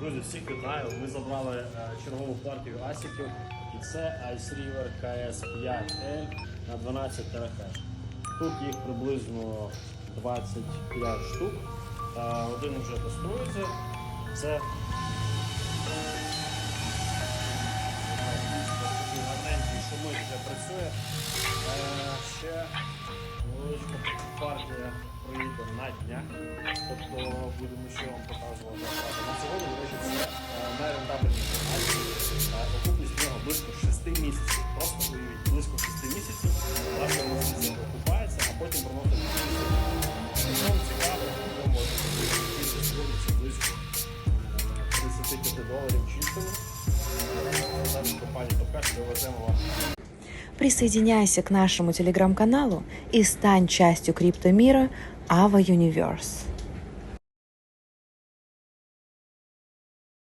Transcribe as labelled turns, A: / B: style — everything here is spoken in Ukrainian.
A: Друзі, всіх вітаю. Ми забрали е, чергову партію асіків. І це Ice River KS 5L на 12 терахеш. Тут їх приблизно 25 штук. Е, Один вже тестується. Це гарненький шумик вже працює. Е, Ще невеличка партія проїде на днях. Тобто будемо ще вам близько 6 місяців. Просто уявіть, близько 6 місяців ваша інвестиція окупається, а потім приносить прибуток. Якщо вам цікаво, ви можете купити сьогодні близько е, 35 доларів чистими. Зараз компанія Топкаш довеземо вам
B: Присоединяйся к нашему телеграм-каналу и стань частью криптомира Ava Universe.